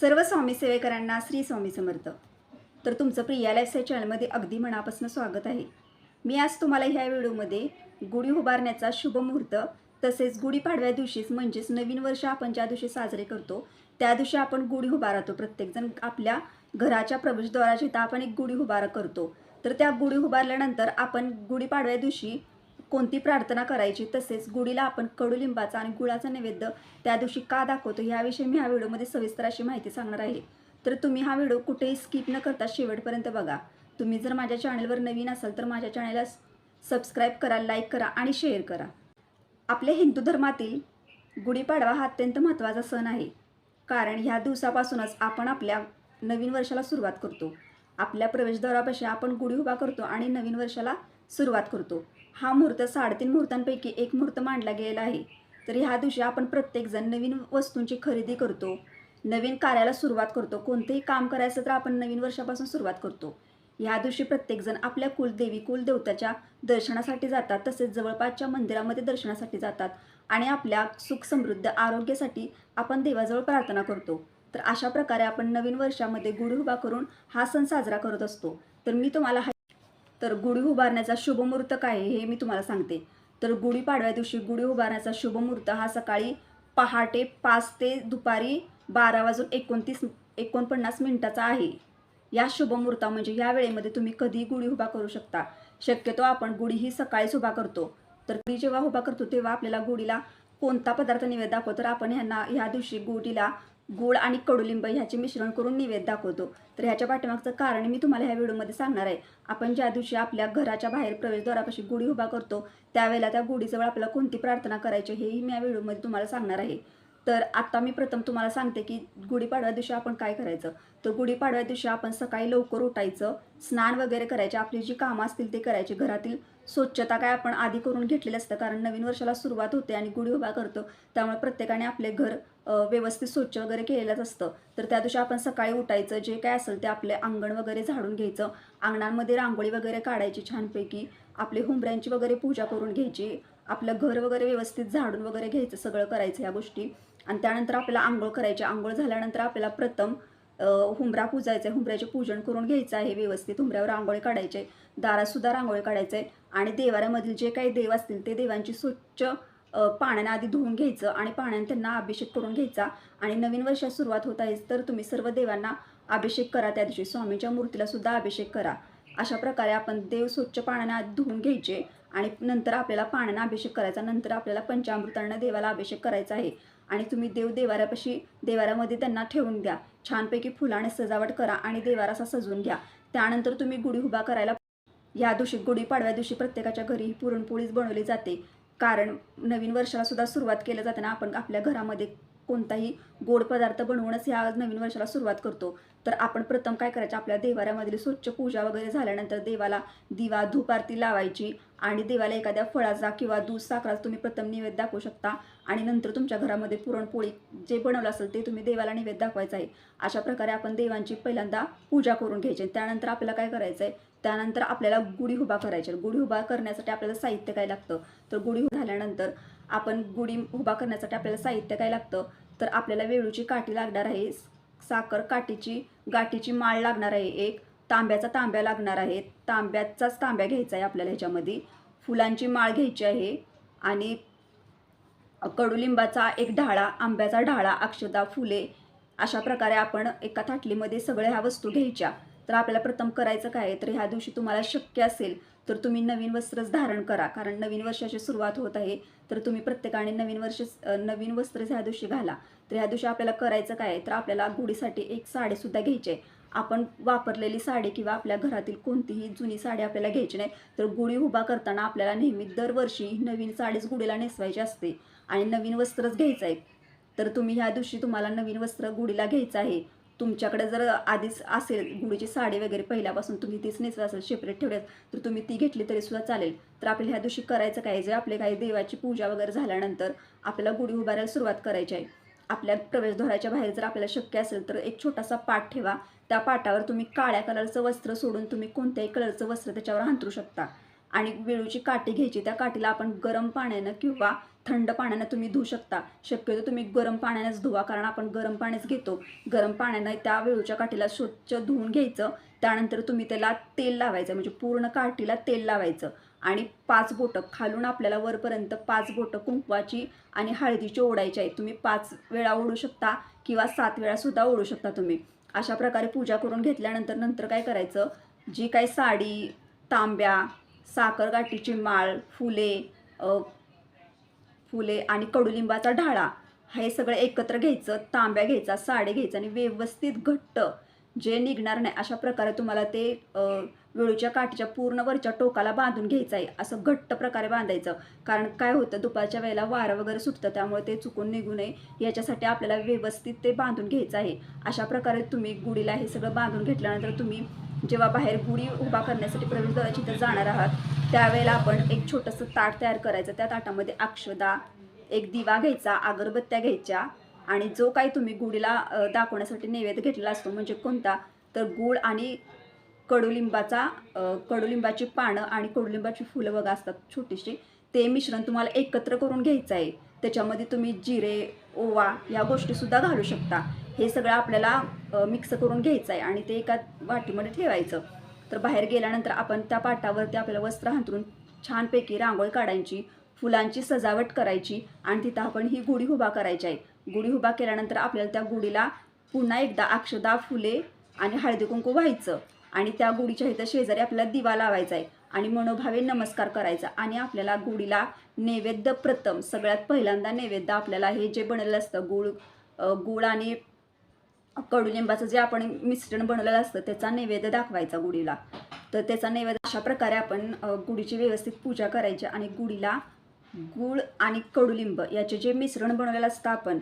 सर्व स्वामी सेवेकरांना श्री स्वामी समर्थ. तर तुमचं प्रिया लाईफस्टाईल चॅनलमध्ये अगदी मनापासून स्वागत आहे. मी आज तुम्हाला ह्या व्हिडिओमध्ये गुढी उभारण्याचा शुभ मुहूर्त तसेच गुढीपाडव्या दिवशीच म्हणजेच नवीन वर्ष आपण ज्या दिवशी साजरे करतो त्या दिवशी आपण गुढी उभारतो. प्रत्येकजण आपल्या घराच्या प्रवेशद्वाराच्या इथं आपण एक गुढी उभारा करतो. तर त्या गुढी उभारल्यानंतर आपण गुढीपाडव्या दिवशी कोणती प्रार्थना करायची तसेच गुढीला आपण कडुलिंबाचा आणि गुळाचा नैवेद्य त्या दिवशी का दाखवतो याविषयी मी ह्या व्हिडिओमध्ये सविस्तर अशी माहिती सांगणार आहे. तर तुम्ही हा व्हिडिओ कुठेही स्किप न करता शेवटपर्यंत बघा. तुम्ही जर माझ्या चॅनलवर नवीन असाल तर माझ्या चॅनलला सबस्क्राईब करा लाईक करा आणि शेअर करा. आपल्या हिंदू धर्मातील गुढीपाडवा हा अत्यंत महत्त्वाचा सण आहे. कारण ह्या दिवसापासूनच आपण आपल्या नवीन वर्षाला सुरुवात करतो. आपल्या प्रवेशद्वारापाशी आपण गुढी उभा करतो आणि नवीन वर्षाला सुरुवात करतो. हा मुहूर्त साडेतीन मुहूर्तांपैकी एक मुहूर्त मांडला गेलेला आहे. तर ह्या दिवशी आपण प्रत्येकजण नवीन वस्तूंची खरेदी करतो. नवीन कार्याला सुरुवात करतो. कोणतेही काम करायचं तर आपण नवीन वर्षापासून सुरुवात करतो. ह्या दिवशी प्रत्येकजण आपल्या कुलदेवी कुलदेवताच्या दर्शनासाठी जातात. तसेच जवळपासच्या मंदिरामध्ये दर्शनासाठी जातात. आणि आपल्या सुख समृद्ध आरोग्यासाठी आपण देवाजवळ प्रार्थना करतो. तर अशा प्रकारे आपण नवीन वर्षामध्ये गुढी उभा करून हा सण साजरा करत असतो. तर मी तुम्हाला हा तर गुढी उभारण्याचा शुभमुहूर्त काय आहे हे मी तुम्हाला सांगते. तर गुढीपाडव्या दिवशी गुढी उभारण्याचा शुभमुहूर्त हा सकाळी पहाटे पाच ते दुपारी बारा वाजून एकोणतीस एकोणपन्नास मिनिटाचा आहे. या शुभमुहूर्ता म्हणजे या वेळेमध्ये तुम्ही कधीही गुढी उभा करू शकता. शक्यतो आपण गुढी ही सकाळीच उभा करतो. तर गुढी जेव्हा उभा करतो तेव्हा आपल्याला गुढीला कोणता पदार्थ निवेद दाखवतो? तर आपण ह्यांना ह्या दिवशी गुढीला गुळ आणि कडुलिंब ह्याचे मिश्रण करून निवेद दाखवतो. तर ह्याच्या पाठीमागचं कारण मी तुम्हाला ह्या व्हिडिओमध्ये सांगणार आहे. आपण ज्या दिवशी आपल्या घराच्या बाहेर प्रवेशद्वारापाशी गुढी उभा करतो त्यावेळेला त्या गुढीजवळ आपल्याला कोणती प्रार्थना करायची हेही मी या व्हिडिओमध्ये तुम्हाला सांगणार आहे. तर आत्ता मी प्रथम तुम्हाला सांगते की गुढीपाडव्या दिवशी आपण काय करायचं? तर गुढीपाडव्या दिवशी आपण सकाळी लवकर उठायचं स्नान वगैरे करायचे आपली जी कामं असतील ते करायचे. घरातील स्वच्छता काय आपण आधी करून घेतलेली असतं कारण नवीन वर्षाला सुरुवात होते आणि गुढी उभा करतो. त्यामुळे प्रत्येकाने आपले घर व्यवस्थित स्वच्छ वगैरे केलेलंच असतं. तर त्या दिवशी आपण सकाळी उठायचं जे काय असेल ते आपले अंगण वगैरे झाडून घ्यायचं. अंगणांमध्ये रांगोळी वगैरे काढायची छानपैकी. आपली हुंबऱ्यांची वगैरे पूजा करून घ्यायची. आपलं घर वगैरे व्यवस्थित झाडून वगैरे घ्यायचं सगळं करायचं या गोष्टी. आणि त्यानंतर आपल्याला आंघोळ करायची. आंघोळ झाल्यानंतर आपल्याला प्रथम हुंबरा पूजायचं आहे. हुंबऱ्याचे पूजन करून घ्यायचं आहे व्यवस्थित. हुंबऱ्यावर रांगोळी काढायचे. दारातसुद्धा रांगोळी काढायचं. आहे आणि देवाऱ्यामधील जे काही देव असतील ते देवांची स्वच्छ पाण्यानं आधी धुवून घ्यायचं आणि पाण्याने त्यांना अभिषेक करून घ्यायचा. आणि नवीन वर्षात सुरुवात होत आहे तर तुम्ही सर्व देवांना अभिषेक करा त्या दिवशी. स्वामीच्या मूर्तीला सुद्धा अभिषेक करा. अशा प्रकारे आपण देव स्वच्छ पाण्याने आधी धुवून घ्यायचे आणि नंतर आपल्याला पाण्यानं अभिषेक करायचा. नंतर आपल्याला पंचामृतानं देवाला अभिषेक करायचा आहे. आणि तुम्ही देव देवाऱ्यापाशी देवाऱ्यामध्ये त्यांना ठेवून द्या छानपैकी फुलाने सजावट करा आणि देवारा असा सजवून घ्या. त्यानंतर तुम्ही गुढी उभा करायला या दिवशी गुढीपाडव्या दिवशी प्रत्येकाच्या घरी पुरणपोळीच बनवली जाते. कारण नवीन वर्षाला सुद्धा सुरुवात केलं जाताना आपण आपल्या घरामध्ये कोणताही गोड पदार्थ बनवूनच ह्या नवीन वर्षाला सुरुवात करतो. तर आपण प्रथम काय करायचं? आपल्या देवाऱ्यामधील स्वच्छ पूजा वगैरे झाल्यानंतर देवाला दिवा धूप आरती लावायची आणि देवाला एखाद्या फळाचा किंवा दूध साखराचा तुम्ही प्रथम निवेद दाखवू शकता. आणि नंतर तुमच्या घरामध्ये पुरणपोळी जे बनवलं असेल ते तुम्ही देवाला निवेद दाखवायचं आहे. अशा प्रकारे आपण देवांची पहिल्यांदा पूजा करून घ्यायची. त्यानंतर आपल्याला काय करायचं आहे त्यानंतर आपल्याला गुढी उभा करायची. गुढी उभा करण्यासाठी आपल्याला साहित्य काय लागतं? तर गुढी झाल्यानंतर आपण गुढी उभा करण्यासाठी आपल्याला साहित्य काय लागतं? तर आपल्याला वेळूची काठी लागणार आहे. साखर काठीची गाठीची माळ लागणार आहे. एक तांब्याचा तांब्या लागणार आहे. तांब्याचाच तांब्या घ्यायचा आहे आपल्याला ह्याच्यामध्ये. फुलांची माळ घ्यायची आहे. आणि कडुलिंबाचा एक ढाळा आंब्याचा ढाळा अक्षता फुले अशा प्रकारे आपण एका थाटलीमध्ये सगळ्या ह्या वस्तू घ्यायच्या. तर आपल्याला प्रथम करायचं काय तर ह्या दिवशी तुम्हाला शक्य असेल तर तुम्ही नवीन वस्त्रच धारण करा. कारण नवीन वर्षाची सुरुवात होत आहे तर तुम्ही प्रत्येकाने नवीन वर्ष नवीन वस्त्र ह्या दिवशी घाला. तर ह्या दिवशी आपल्याला करायचं काय तर आपल्याला गुढीसाठी एक साडीसुद्धा घ्यायची आहे. आपण वापरलेली साडी किंवा आपल्या घरातील कोणतीही जुनी साडी आपल्याला घ्यायची नाही तर गुढी उभा करताना आपल्याला नेहमी दरवर्षी नवीन साडीच गुढीला नेसवायची असते आणि नवीन वस्त्रच घ्यायचं आहे. तर तुम्ही ह्या दिवशी तुम्हाला नवीन वस्त्र गुढीला घ्यायचं आहे. तुमच्याकडे जर आधीच असेल गुढीची साडी वगैरे पहिल्यापासून तुम्ही तीच नेसवा असेल सेपरेट ठेवल्यात तर तुम्ही ती घेतली तरी सुद्धा चालेल. तर आपल्याला ह्या दिवशी करायचं काय? जे आपले काही देवाची पूजा वगैरे झाल्यानंतर आपल्याला गुढी उभारायला सुरुवात करायची आहे. आपल्या प्रवेशद्वाराच्या बाहेर जर आपल्याला शक्य असेल तर एक छोटासा पाट ठेवा. त्या पाटावर तुम्ही काळ्या कलरचं वस्त्र सोडून तुम्ही कोणत्याही कलरचं वस्त्र त्याच्यावर हांतरू शकता. आणि वेळूची काठी घ्यायची त्या काठीला आपण गरम पाण्यानं किंवा थंड पाण्यानं तुम्ही धुवू शकता. शक्यतो तुम्ही गरम पाण्यानेच धुवा कारण आपण गरम पाणीच घेतो. गरम पाण्यानं त्या वेळूच्या काठीला स्वच्छ धुवून घ्यायचं. त्यानंतर तुम्ही त्याला तेल लावायचं म्हणजे पूर्ण काठीला तेल लावायचं. आणि पाच बोटं खालून आपल्याला वरपर्यंत पाच बोटं कुंकवाची आणि हळदीची ओढायची आहे तुम्ही पाच वेळा ओढू शकता किंवा सात वेळासुद्धा ओढू शकता तुम्ही. अशा प्रकारे पूजा करून घेतल्यानंतर नंतर काय करायचं? जी काही साडी तांब्या साखर गाठीची माळ फुले फुले आणि कडुलिंबाचा ढाळा. हे सगळं एकत्र घ्यायचं तांब्या घ्यायचा साडे घ्यायचा आणि व्यवस्थित घट्ट. जे निघणार नाही अशा प्रकारे तुम्हाला ते वेळूच्या काठीच्या पूर्ण वरच्या टोकाला बांधून घ्यायचं आहे. असं घट्ट प्रकारे बांधायचं. कारण काय होतं दुपारच्या वेळेला वारं वगैरे सुटतं त्यामुळे ते चुकून निघू नये. याच्यासाठी आपल्याला व्यवस्थित ते बांधून घ्यायचं आहे. अशा प्रकारे तुम्ही गुढीला हे सगळं बांधून घेतल्यानंतर तुम्ही जेव्हा बाहेर गुढी उभा करण्यासाठी प्रवेशद्वाराची इथं जाणार आहात त्यावेळेला आपण एक छोटंसं ताट तयार करायचं. त्या ताटामध्ये अक्षदा एक दिवा घ्यायचा अगरबत्त्या घ्यायच्या आणि जो काही तुम्ही गुढीला दाखवण्यासाठी नैवेद्य घेतलेला असतो म्हणजे कोणता? तर गुळ आणि कडुलिंबाचा कडुलिंबाची पानं आणि कडुलिंबाची फुलं बघा असतात छोटीशी. ते मिश्रण तुम्हाला एकत्र करून घ्यायचं आहे. त्याच्यामध्ये तुम्ही जिरे ओवा या गोष्टीसुद्धा घालू शकता. हे सगळं आपल्याला मिक्स करून घ्यायचं आहे आणि ते एका वाटीमध्ये ठेवायचं. तर बाहेर गेल्यानंतर आपण त्या पाटावरती आपल्याला वस्त्र हांतरून छानपैकी रांगोळी काढायची फुलांची सजावट करायची आणि तिथं आपण ही गुढी उभा करायची आहे. गुढी उभा केल्यानंतर आपल्याला त्या गुढीला पुन्हा एकदा अक्षदा फुले आणि हळदी कुंकू व्हायचं आणि त्या गुढीच्या इथं शेजारी आपल्याला दिवा लावायचा आहे. आणि मनोभावे नमस्कार करायचा आणि आपल्याला गुढीला नैवेद्य प्रथम सगळ्यात पहिल्यांदा नैवेद्य आपल्याला हे जे बनलेलं असतं गुळ गुळ आणि कडुलिंबाचं जे आपण मिश्रण बनवलेलं असतं त्याचा नैवेद्य दाखवायचा गुढीला. तर त्याचा नैवेद्य अशा प्रकारे आपण गुढीची व्यवस्थित पूजा करायची आणि गुढीला गुळ आणि कडुलिंब याचे जे मिश्रण बनवलेलं असतं आपण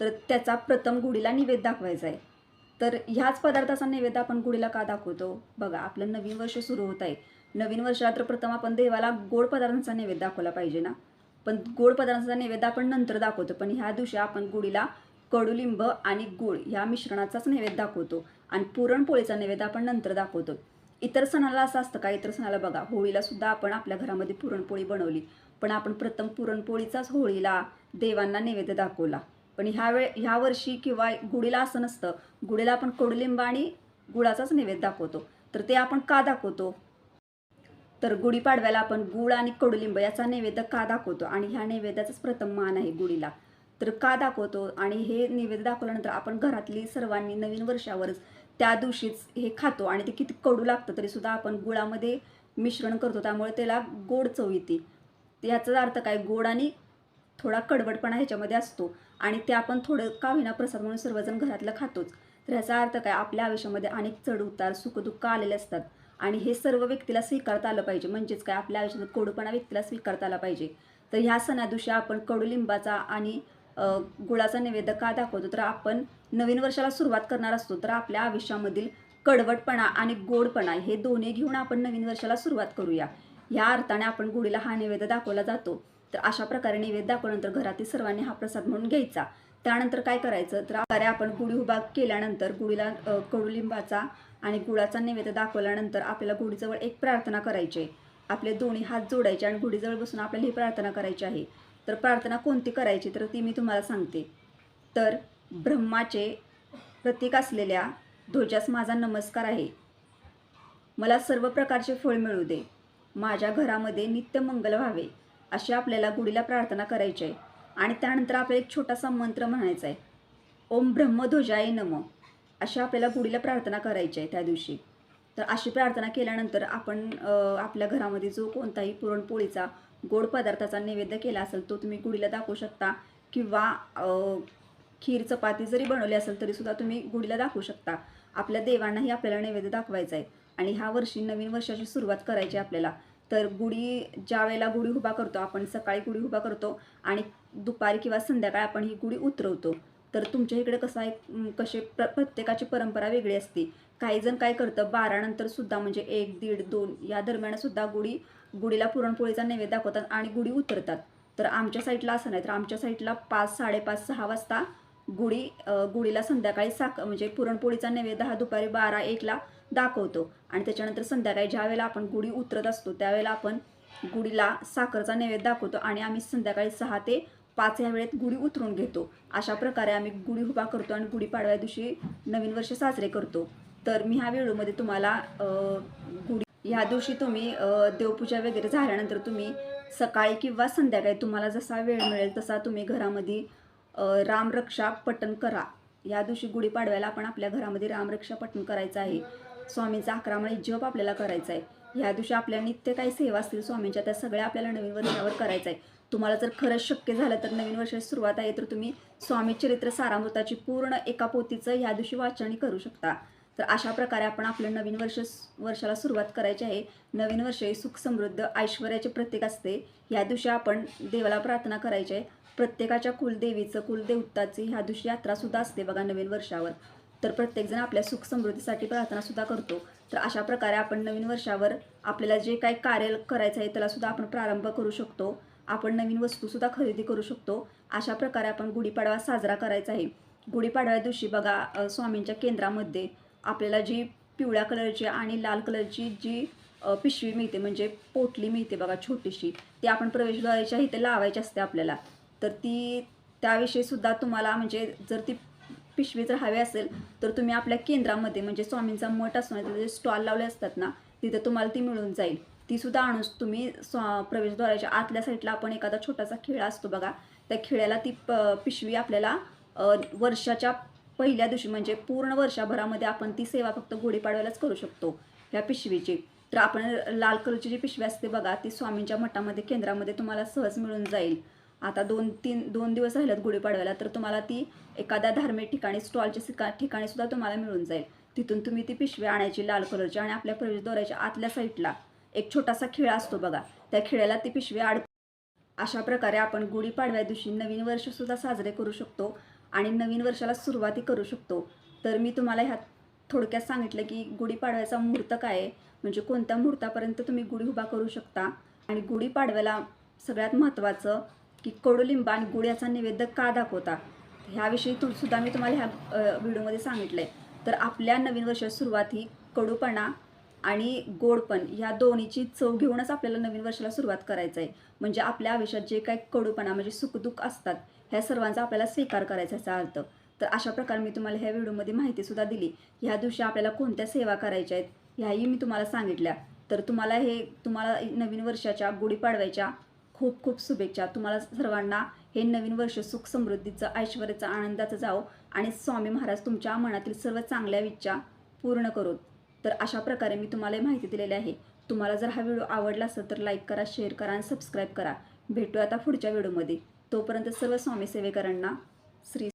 तर त्याचा प्रथम गुढीला नैवेद्य दाखवायचा आहे. तर ह्याच पदार्थाचा नैवेद्य आपण गुढीला का दाखवतो? बघा आपलं नवीन वर्ष सुरू होत आहे. नवीन वर्षात तर प्रथम आपण देवाला गोड पदार्थांचा नैवेद्य दाखवला पाहिजे ना? पण गोड पदार्थांचा नैवेद्य आपण नंतर दाखवतो पण ह्या दिवशी आपण गुढीला कडुलिंब आणि गुळ ह्या मिश्रणाचाच नैवेद्य दाखवतो आणि पुरणपोळीचा नैवेद्य आपण नंतर दाखवतो. इतर सणाला असं असतं का? इतर सणाला बघा होळीला सुद्धा आपण आपल्या घरामध्ये पुरणपोळी बनवली पण आपण प्रथम पुरणपोळीचाच होळीला देवांना नैवेद्य दाखवला. पण ह्या वेळ ह्या वर्षी किंवा गुढीला असं नसतं. गुढीला आपण कडुलिंब आणि गुळाचाच नैवेद्य दाखवतो. तर ते आपण का दाखवतो? तर गुढीपाडव्याला आपण गुळ आणि कडुलिंब याचा नैवेद्य का दाखवतो? आणि ह्या नैवेद्याचाच प्रथम मान आहे गुढीला. तर का दाखवतो? आणि हे नैवेद्य दाखवल्यानंतर आपण घरातली सर्वांनी नवीन वर्षावरच त्या दिवशीच हे खातो आणि ते किती कडू लागतं तरीसुद्धा आपण गुळामध्ये मिश्रण करतो. त्यामुळे त्याला गोड चव येते. याचा अर्थ काय? गोड आणि थोडा कडवटपणा ह्याच्यामध्ये असतो. आणि ते आपण थोडं का होईना प्रसाद म्हणून सर्वजण घरातलं खातोच. तर ह्याचा अर्थ काय? आपल्या आयुष्यामध्ये अनेक चढ उतार सुखदुःख आलेले असतात. आणि हे सर्व व्यक्तीला स्वीकारता आलं पाहिजे. म्हणजेच काय? आपल्या आयुष्यात कडूपणा व्यक्तीला स्वीकारता आला पाहिजे. तर ह्या सणा दिवशी आपण कडुलिंबाचा आणि गुळाचा नैवेद्य का दाखवतो? तर आपण नवीन वर्षाला सुरुवात करणार असतो. तर आपल्या आयुष्यामधील कडवटपणा आणि गोडपणा हे दोन्ही घेऊन आपण नवीन वर्षाला सुरुवात करूया. ह्या अर्थाने आपण गुढीला हा नैवेद्य दाखवला जातो. तर अशा प्रकारे नैवेद्य दाखवल्यानंतर घरातील सर्वांनी हा प्रसाद म्हणून घ्यायचा. त्यानंतर काय करायचं? तर प्रकारे आपण गुढी उभा केल्यानंतर गुढीला कडुलिंबाचा आणि गुळाचा नैवेद्य दाखवल्यानंतर आपल्याला गुढीजवळ एक प्रार्थना करायची आहे. आपले दोन्ही हात जोडायचे आणि गुढीजवळ बसून आपल्याला ही प्रार्थना करायची आहे. तर प्रार्थना कोणती करायची? तर ती मी तुम्हाला सांगते. तर ब्रह्माचे प्रतीक असलेल्या ध्वजास माझा नमस्कार आहे. मला सर्व प्रकारचे फळ मिळू दे. माझ्या घरामध्ये नित्य मंगल व्हावे अशी आपल्याला गुढीला प्रार्थना करायची आहे. आणि त्यानंतर आपल्याला एक छोटासा मंत्र म्हणायचा आहे ओम ब्रह्मध्वजाय नम. अशा आपल्याला गुढीला प्रार्थना करायची आहे त्या दिवशी. तर अशी प्रार्थना केल्यानंतर आपण आपल्या घरामध्ये जो कोणताही पुरणपोळीचा गोड पदार्थाचा नैवेद्य केला असेल तो तुम्ही गुढीला दाखवू शकता. किंवा खीर चपाती जरी बनवली असेल तरीसुद्धा तुम्ही गुढीला दाखवू शकता. आपल्या देवांनाही आपल्याला नैवेद्य दाखवायचा आहे आणि ह्या वर्षी नवीन वर्षाची सुरुवात करायची आहे आपल्याला. तर गुढी ज्या वेळेला गुढी उभा करतो आपण सकाळी गुढी उभा करतो आणि दुपारी किंवा संध्याकाळी आपण ही गुढी उतरवतो. तर तुमच्या इकडे कसं आहे कसे प्र प्रत्येकाची परंपरा वेगळी असते. काही जण काय करतं बारानंतर सुद्धा म्हणजे एक दीड दोन या दरम्यान सुद्धा गुढी गुढीला पुरणपोळीचा नैवेद्य दाखवतात आणि गुढी उतरतात. तर आमच्या साईडला असं नाही तर आमच्या साईडला पाच साडेपाच सहा वाजता गुढी गुढीला संध्याकाळी साख म्हणजे पुरणपोळीचा नैवेद्य हा दुपारी बारा एकला दाखवतो. आणि त्याच्यानंतर संध्याकाळी ज्या वेळेला आपण गुढी उतरत असतो त्यावेळेला आपण गुढीला साखरचा नैवेद्य दाखवतो आणि आम्ही संध्याकाळी सहा ते पाच या वेळेत गुढी उतरून घेतो. अशा प्रकारे आम्ही गुढी उभा करतो आणि गुढीपाडव्या दिवशी नवीन वर्ष साजरे करतो. तर मी ह्या व्हिडिओमध्ये तुम्हाला गुढी ह्या दिवशी तुम्ही देवपूजा वगैरे झाल्यानंतर तुम्ही सकाळी किंवा संध्याकाळी तुम्हाला जसा वेळ मिळेल तसा तुम्ही घरामध्ये रामरक्षा पठण करा. या दिवशी गुढीपाडव्याला आपण आपल्या घरामध्ये रामरक्षा पठण करायचं आहे. स्वामींचा अकरामाळी जप आपल्याला करायचा आहे या दिवशी आपल्या नित्य काही सेवा असतील स्वामींच्या त्या सगळ्या आपल्याला नवीन वर्षावर करायचं आहे तुम्हाला जर खरंच शक्य झालं तर नवीन वर्षाची सुरुवात आहे तर तुम्ही स्वामी चरित्र सारामृताची पूर्ण एका पोतीचं ह्या दिवशी वाचणी करू शकता. तर अशा प्रकारे आपण आपलं नवीन वर्ष वर्षाला सुरुवात करायची आहे. नवीन वर्ष हे सुख समृद्ध ऐश्वर्याचे प्रतीक असते. या दिवशी आपण देवाला प्रार्थना करायची आहे. प्रत्येकाच्या कुलदेवीचं कुलदेवताची ह्या दिवशी यात्रासुद्धा असते बघा नवीन वर्षावर. तर प्रत्येकजण आपल्या सुख समृद्धीसाठी प्रार्थनासुद्धा करतो. तर अशा प्रकारे आपण नवीन वर्षावर आपल्याला जे काही कार्य करायचं आहे त्यालासुद्धा आपण प्रारंभ करू शकतो. आपण नवीन वस्तूसुद्धा खरेदी करू शकतो. अशा प्रकारे आपण गुढीपाडवा साजरा करायचा आहे. गुढीपाडव्या दिवशी बघा स्वामींच्या केंद्रामध्ये आपल्याला जी पिवळ्या कलरची आणि लाल कलरची जी पिशवी मिळते म्हणजे पोटली मिळते बघा छोटीशी ती आपण प्रवेशद्वाराच्या इथे लावायची असते आपल्याला. तर ती त्याविषयीसुद्धा तुम्हाला म्हणजे जर ती पिशवी जर हवी असेल तर तुम्ही आपल्या केंद्रामध्ये म्हणजे स्वामींचा मठ असून तिथे जे स्टॉल लावले असतात ना तिथे तुम्हाला ती मिळून जाईल. ती सुद्धा आणून तुम्ही स्वा प्रवेशद्वाराच्या आतल्या साईडला आपण एखादा छोटासा खिळा असतो बघा त्या खिळ्याला ती प पिशवी आपल्याला वर्षाच्या पहिल्या दिवशी म्हणजे पूर्ण वर्षभरामध्ये आपण ती सेवा फक्त गुढीपाडव्यालाच करू शकतो ह्या पिशवीची. तर आपण लाल कलरची जी पिशवी असते बघा ती स्वामींच्या मठामध्ये केंद्रामध्ये तुम्हाला सहज मिळून जाईल. आता दोन तीन दोन दिवस राहिलेत गुढीपाडव्याला तर तुम्हाला ती एखाद्या धार्मिक ठिकाणी स्टॉलच्या सिका ठिकाणी सुद्धा तुम्हाला मिळून जाईल. तिथून तुम्ही ती पिशवी आणायची लाल कलरची आणि आपल्या प्रवेशद्वाराच्या आतल्या साईडला एक छोटासा खिळा असतो बघा. त्या खिळ्याला ती पिशवी आड अशा प्रकारे आपण गुढीपाडव्या दिवशी नवीन वर्षसुद्धा साजरे करू शकतो आणि नवीन वर्षाला सुरुवाती करू शकतो. तर मी तुम्हाला ह्यात थोडक्यात सांगितलं की गुढीपाडव्याचा मुहूर्त काय आहे? म्हणजे कोणत्या मुहूर्तापर्यंत तुम्ही गुढी उभा करू शकता? आणि गुढीपाडव्याला सगळ्यात महत्त्वाचं की कडुलिंब आणि गुळ्याचा नैवेद्य का दाखवता? ह्याविषयी तु सुद्धा मी तुम्हाला ह्या व्हिडिओमध्ये सांगितलं आहे तर आपल्या नवीन वर्षाची सुरुवात ही कडूपणा आणि गोडपण ह्या दोन्हीची चव घेऊनच आपल्याला नवीन वर्षाला सुरुवात करायचं आहे. म्हणजे आपल्या आयुष्यात जे काही कडूपणा म्हणजे सुखदुःख असतात ह्या सर्वांचा आपल्याला स्वीकार करायचा याचा अर्थ तर अशा प्रकारे मी तुम्हाला ह्या व्हिडिओमध्ये माहितीसुद्धा दिली. ह्या दिवशी आपल्याला कोणत्या सेवा करायच्या आहेत ह्याही मी तुम्हाला सांगितल्या. तर तुम्हाला हे तुम्हाला नवीन वर्षाच्या गुढीपाडव्याच्या खूप खूप शुभेच्छा. तुम्हाला सर्वांना हे नवीन वर्ष सुख समृद्धीचं ऐश्वर्याचं आनंदाचं जाओ आणि स्वामी महाराज तुमच्या मनातील सर्व चांगल्या इच्छा पूर्ण करोत. तर अशा प्रकारे मी तुम्हाला माहिती दिलेली आहे. तुम्हाला जर हा व्हिडिओ आवडला असेल तर लाईक करा शेअर करा आणि सबस्क्राईब करा. भेटू आता पुढच्या व्हिडिओमध्ये. तोपर्यंत सर्व स्वामी सेवेकरांना श्री